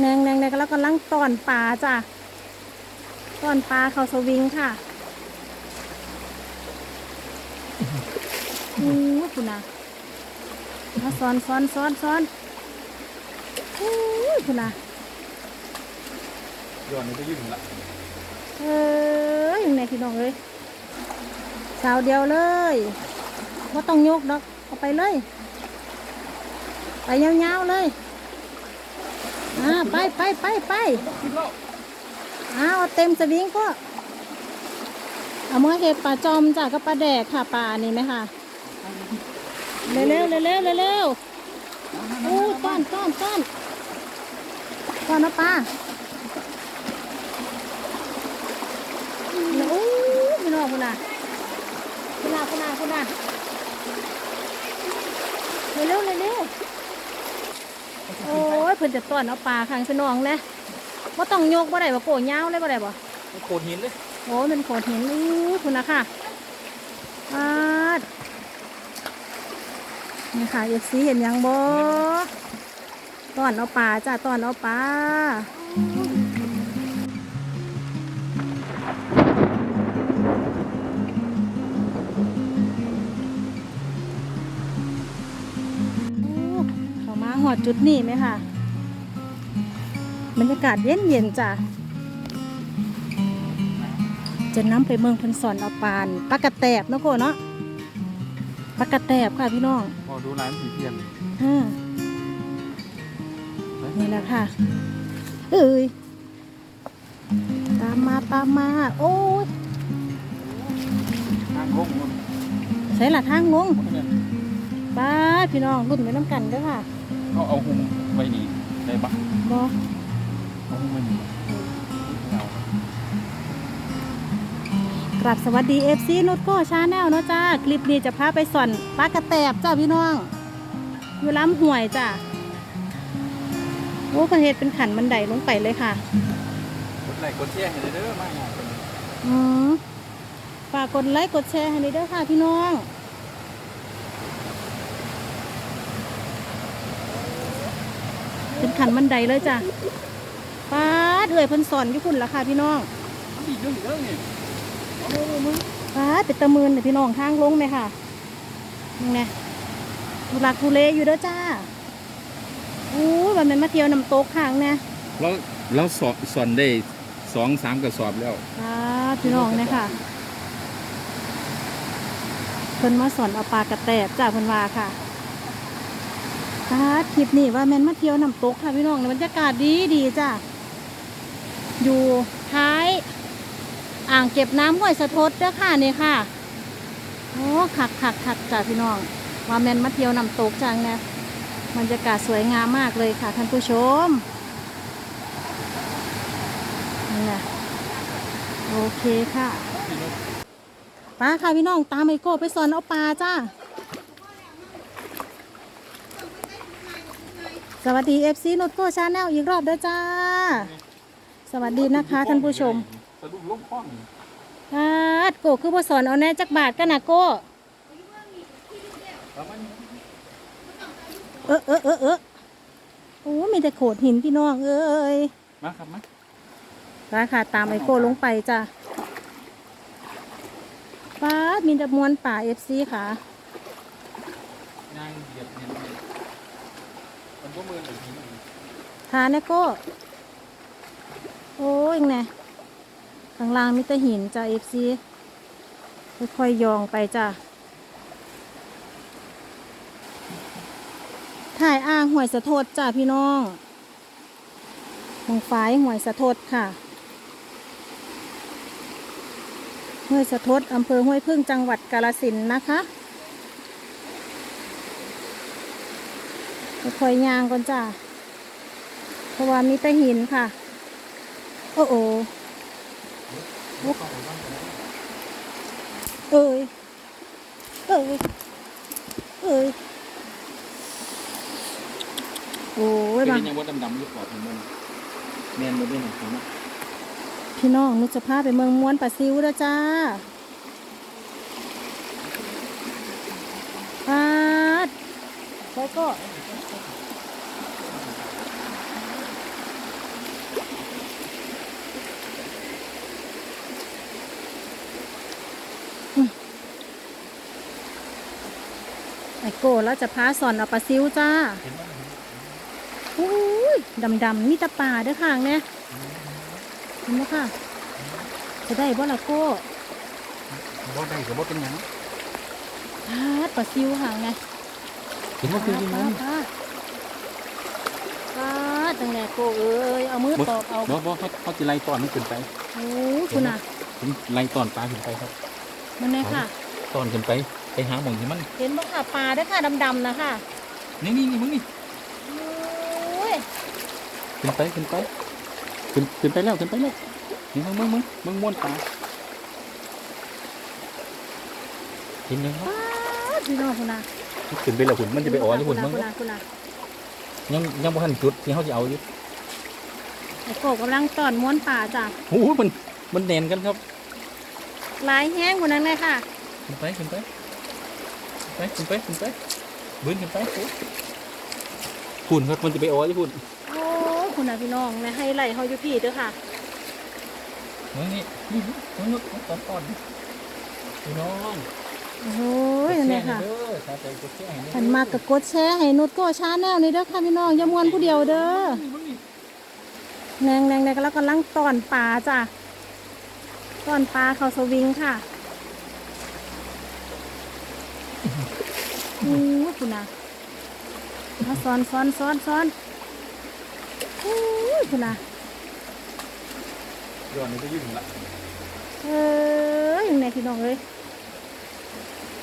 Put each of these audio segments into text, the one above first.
แนงแนงแนงแล้วกำลังตอนปลาจ้ะตอนปลาเขาสวิงค่ะอู้คุณนะมาซ้อนซ้อนซ้อนซ้อนอู้คุณนะย้อนนี่ก็ยืดถึงละเอ้ยยังไงพี่น้องเอ้ยสาวเดียวเลยว่าต้องยกดอกเอาไปเลย ไปยาวๆเลย อ่าไปไปไปไปอ้าวเต็มสวิงก็เอามาเห็ดปลาจอมจ้ะกับปลาแดกค่ะปลานี่ไหมคะเร็วเร็วเร็วเร็วเร็วเร็วโอ้ต้อนต้อนต้อนต้อนนะปลาโอ้พี่น้องคุณน่ะคุณน่ะคุณน่ะคุณน่ะเร็วเร็วเร็ว โอ้ยเพิ่นจะต้อนเอาปลาข้างสนองเลยว่าต้องโยกบ่ได้บ่โกยาวเลยบ่ได้บ่โคตรหินเลยโอ้เป็นโขดหินอู้คุณนะค่ะอาดนี่ค่ะเอฟซีเห็นยังบ่ตอนเอาปลาจ้าตอนเอาปลา ดจุดนี้ไหมค่ะ บรรยากาศเย็นเย็นๆจ้ะจะนำไปเมืองเพันสอนเอาปานปลากระแตบเนาะโกเนาะปลากระแตบค่ะพี่น้องพอดูร้านสีเทียนอ่านี่แหละค่ะ เอ้ยตามมาตามมา โอ้ยทางลงมันใส่ละทางงงเนี่ยป้าดพี่น้องรุ่นไปน้ำกันเด้อค่ะ เขาเอาหุมไว้นี่ได้ปะบอเอาหุมไว้นี่เอากราบสวัสดีเอฟซีนุชโก้ชาแนลเนาะจ้า คลิปนี้จะพาไปสอนปลากระแตบจ้าพี่น้อง อยู่ล้ำห่วยจ้าโอ้คนเฮ็ดเป็นขันบันไดลงไปเลยค่ะกดไลค์กดแชร์ให้เด้อมากงานเป็นอืมฝากกดไลค์กดแชร์ให้ด้วยเด้อค่ะพี่น้อง เป็ นขันบันไดเลยจ้ะป้าดเอื่อยเพิ่นสอนอยู่คุณละค่ะพี่น้องมันดีเรื่องเรื่องนี่เอามือมือมือป้าดเป็นตะมืนเนี่ยพี่น้องทางลงไหมค่ะนี่ไงทุลักทุเลอยู่เด้อจ้าอู้ยวันเป็นมาเที่ยวน้ำตกข้างเนี่ยเราเราสอนสอนได้สองสามกระสอบแล้วป้าดพี่น้องเนี่ยค่ะเพิ่นมาสอนเอาปลากระแตบจ้าเพิ่นว่าค่ะ ค่ะคลิปนี้ว่าแมนมาเที่ยวน้ำตกค่ะพี่น้องบรรยากาศดีดีจ้ะ อยู่ท้าย อ่างเก็บน้ำห้วยสะทดเด้อค่ะนี่ค่ะ โอ้ขักขักขักจ้ะพี่น้อง ว่าแมนมาเที่ยวน้ำตกจังเนี่ยบรรยากาศสวยงามมากเลยค่ะท่านผู้ชมนี่นะโอเคค่ะป้าค่ะพี่น้องตามไอโก้ไปสอนเอาปลาจ้า สวัสดีเอฟซีนุชโก้ชาแนลอีกรอบเด้อจ้า สวัสดีนะคะท่านผู้ชมสะดุ้งล้มคล้องพาดโก้คือบ่สอนเอาแน่จักบาทกันนะโก้แล้วมันเออเออเออเออโอ้มีแต่โขดหินพี่น้องเอ้ยมาครับมาราคาตามไอโก้ลงไปจ้ะพาดมีแต่มวลป่าเอฟซีค่ะย่างเหยียบเห็นเลย มันก็มือหนึ่งหินทานะโก้โอ้ยไงข้างล่างมีแต่หินจ้ะเอฟซีค่อยๆยองไปจ้ะถ่ายอ่างหวยสะทดจ้าพี่น้องมองฟ้ายหวยสะทดค่ะห้วยสะทดอำเภอห้วยพึ่งจังหวัดกาฬสินนะคะ ค่อยๆย่างก่อนจ้าเพราะว่ามีแต่หินค่ะ โอ้โอเอ้ยเอ้ยเอ้ยโอ้ยเป็นบางยังว่าดำๆอยู่ปอดมันแมนมาด้วยหนึ่งคนพี่น้องนุชจะพาไปเมืองม้วนปะซิวเด้อจ้า ว้ก่ไอโกแล้วจะพาสอนเอาปลาซิวจ้าอุ้ยดำดำนี่ตะป่าเด้อค่ะเนี่ยเห็นไหมค่ะ จะได้บ่ละโก้บ่ได้ก็บ่เป็นยังพาดปลาซิวค่ะไง ห็นว่าคือยังไงพาดพาดจังแหน่โก้เอ้ยเอามือตอบเอาบ่บ่เขาเขาจะไล่ตอนมันขึ้นไปโอ้ยคุณน่ะผมไล่ตอนปลาขึ้นไปครับ มันแน่ค่ะ ตอนขึ้นไปไปหาหมองที่มัน เห็นบ่ค่ะปลาเด้อค่ะดำๆนะค่ะนี่นี่นี่มึงนี่โอ้ยขึ้นไปขึ้นไปขึ้นขึ้นไปแล้วขึ้นไปแล้วนี่มึงมึงมึงมึงม้วนปลาเห็นยังครับปาดพี่น้องคุณน่ะ ขึ้นไปแล้วหุ่นมันจะไปอ๋อที่หุ่นมึงคุณน่ะคุณน่ะยังยังบ่ทันจุดที่เขาจะเอาอยู่ไอ้โก้กำลังตอนม้วนป่าจ้ะโอ้โหมันมันแน่นกันครับหลายแห้งกว่านั้นเลยค่ะขึ้นไปขึ้นไปขึ้นไปขึ้นไปขึ้นไปบืนขึ้นไปโอ้หุ่นครับมันจะไปอ๋อที่หุ่นโอ้ยคุณน่ะพี่น้องนะให้ไหลเขาอยู่พี่เด้อค่ะมึงนี่นี่มึงนึกตอนตอนพี่น้อง โอ้ยนั่นเลยค่ะเด้อชาใจกดแชร์ให้ขันมากกับกดแชร์ให้นุชโก้ชาแนลนี่เด้อค่ะพี่น้องอย่ามวนผู้เดียวเด้อมึงนี่แนงแนงแนงแล้วกำลังตอนปลาจ้ะตอนปลาเขาสวิงค่ะอู้ยคุณน่ะมาซ้อนซ้อนซ้อนซ้อนอู้ยคุณน่ะย้อนนี่ก็ยืดถึงละเอ้ยยังไงพี่น้องเอ้ย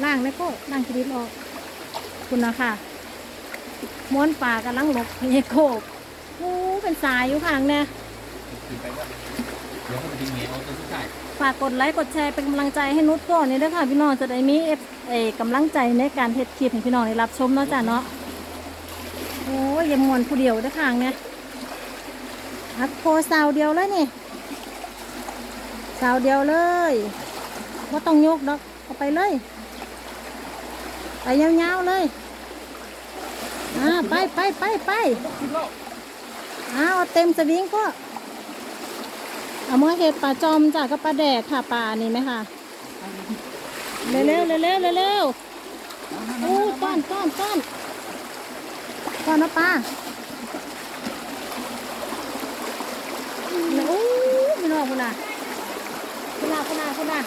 ล่างนะโก้ล่างชีวิตออก คุณนะค่ะม้วนป่ากำลังหลบเฮโคบโอ้เป็นสายอยู่ข้างเนี่ยขึ้นไปว่าเดี๋ยวเขาจะเหนียวตัวสุดท้ายฝากกดไลค์กดแชร์เป็นกำลังใจให้นุชก่อนนี่ด้วยค่ะพี่น้องจะได้มีเอฟเอกำลังใจในการเทดคลิปให้พี่น้องได้รับชมเนาะจ้ะเนาะโอ้ยอยังมวนผู้เดียวเด้วยข้างเนี่ยฮักโคสาวเดียวเลยนี่สาวเดียวเลยว่าต้องยกดอกเอาไปเลย ไปยาวๆเลยอ่าไปไปไปไปอ้าวเต็มสวิงก็เอามาเห็ดปลาจอมจากกับปลาแดกค่ะปลานี่ไหมคะเร็วเร็วเร็วเร็วเร็วโอ้ต้อนต้อนต้อนต้อนนะปลาโอ้พี่นองคุณน่ะคุณน่ะคุณน่ะคุณน่ะ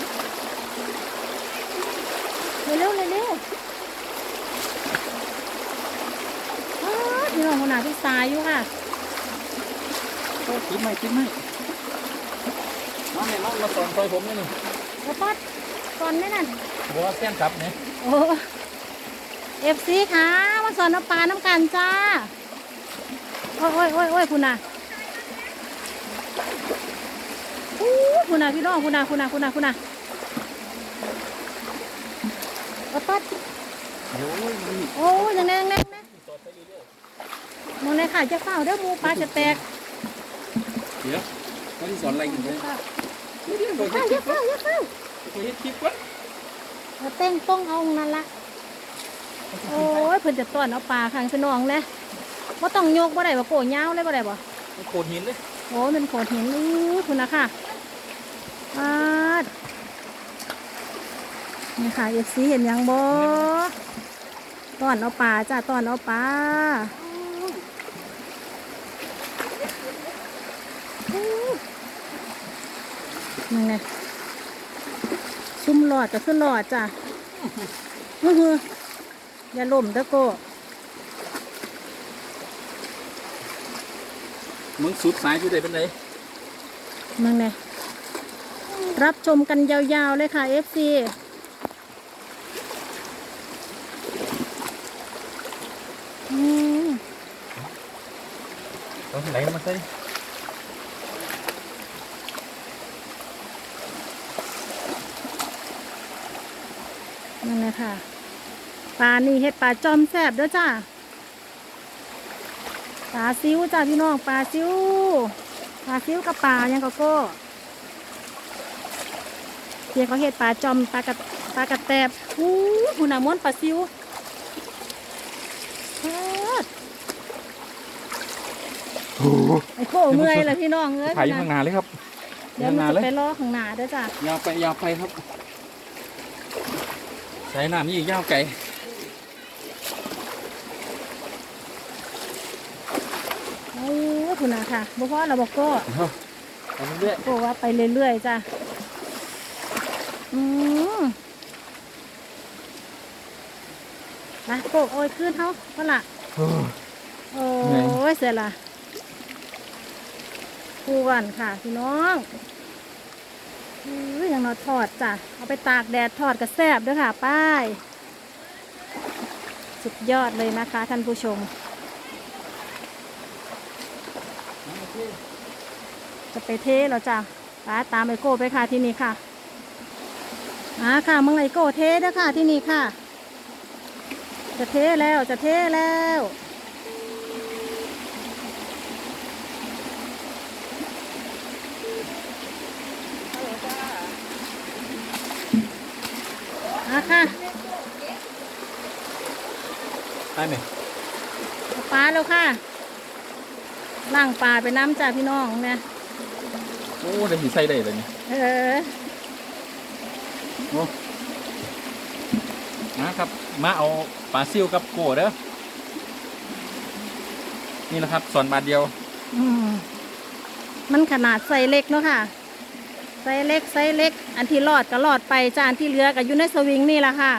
เร็วเร็วเร็วเร็วอ้าวพี่ น้องคุณน่ะที่ตายอยู่ค่ะโอ้ติดไหมติดไหมน้องเนี่ยน้องมาสอนซอยผมนี่นี่แล้วปัดก่อนไหมนั่นบอกว่าแส้นกลับเนี่ยโอ้เอฟซีค่ะมาสอนน้ำปลาน้ำกันจ้าโอ้ยโอ้ยโอ้ยโอ้ยคุณน่ะอู้คุณน่ะพี่น้องคุณน่ะคุณน่ะคุณน่ะคุณน่ะแล้ปัดโอ้ยโอ้ยยังแรงแรงแร งต่อไปเรื่อยมองเลยค่ะจะเฝ้าเด้อหมูปลาจะแตกๆเดี๋ยวเขาที่สอนอะไรกันเนี่ยเฝ้าเดี๋ยวอย่าเดี๋ยวเฝ้าอย่าเฝ้าเคยเห็นคลิปก่อนเอาเต้งป้องเอานั่นละโอ้ยเพิ่นจะต้อนเอาปลาข้างพี่น้องเลยว่าต้องโยกบ่ได้บ่โกยาวเลยบ่ได้บ่โขดหินเลยโอ้เป็นโขดหินอู้คุณนะค่ะปาดนี่ค่ะเอฟซีเห็นยังบ่ตอนเอาปลาจ้าตอนเอาปลา นั่นไงซุ่มหลอดก็คือหลอดจ้ะอื้อหืออย่าล่มเด้อโกมึงสุดสายอยู่ไหนเป็นไรนั่นไงรับชมกันยาวๆเลยค่ะ FC อืมเอาไหนมาใส่ นั่นเลย ค่ะปลานี่เห็ดปลาจอมแซบเด้อจ้าปลาซิวจ้าพี่น้องปลาซิวปลาซิวกับปลายังก็โก้เพียงเขาเห็ดปลาจอมปลากระปลากระแตบอู้หูหนาม้วนปลาซิวเอิ้นโอ้โหไอ้โก้เมื่อยเลยพี่น้องเอ้ยถ่ายอยู่ข้างหน้าเลยครับเดี๋ยวมันจะไปล่อข้างหน้าเด้อจ้ายาวไปยาวไปครับ สายน้ำยี่ยาวไก่โอ้คุณอาค่ะบพราะเราบอกก็ไปบอกว่าไปเรื่อยๆจ้ะอืมนโกโอ้ยขึ้นเท่าเท่าละโอ้ยเสร็จละกูก่อนค่ะพี่น้อง อยยังนอทอดจ้ะ เอาไปตากแดดทอดกระแซบด้วยค่ะ ป้าย สุดยอดเลยนะคะ ท่านผู้ชม จะไปเทเราจ้ะป้าตามไอโก้ไปค่ะที่นี่ค่ะอ่าค่ะมึงไอโก้เทด้อค่ะที่นี่ค่ะ จะเทแล้วจะเทแล้ว ค่ะได้ไหมเอาปลาแล้วค่ะล่างปลาไปน้ำจ้าพี่น้องเนี่ยโอ้ได้หินใส่ได้เลยนี่เออโอ้นะครับ มาเอาปลาซิวกับโกเด้อนี่แหละครับส่วนบาทเดียว อืมมันขนาดไซส์เล็กเนาะค่ะ ไซส์เล็กไซส์เล็ก อันที่รอดก็รอดไปจ้าอันที่เหลือก็อยู่ในสวิงนี่แหละค่ะ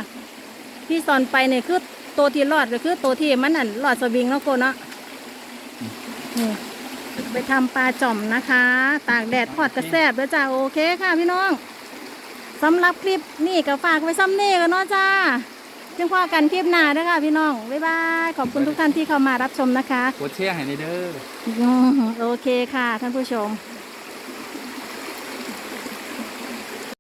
ที่สอนไปเนี่ยคือตัวที่รอดก็คือตัวที่มันหันรอดสวิงเนาะโกเนาะนี่ไปทำปลาจ่อมนะคะ ตากแดดทอดกระแซบแล้วจ้าโอเคค่ะพี่น้องสำหรับคลิปนี่ก็ฝากไว้ซ้ำนี่กันเนาะจ้าจึงพอกันคลิปหน้าเด้อค่ะพี่น้อง บ๊ายบาย ขอบคุณทุกท่านที่เข้ามารับชมนะคะกดแชร์ให้ในเด้ออืมโอเคค่ะท่านผู้ชม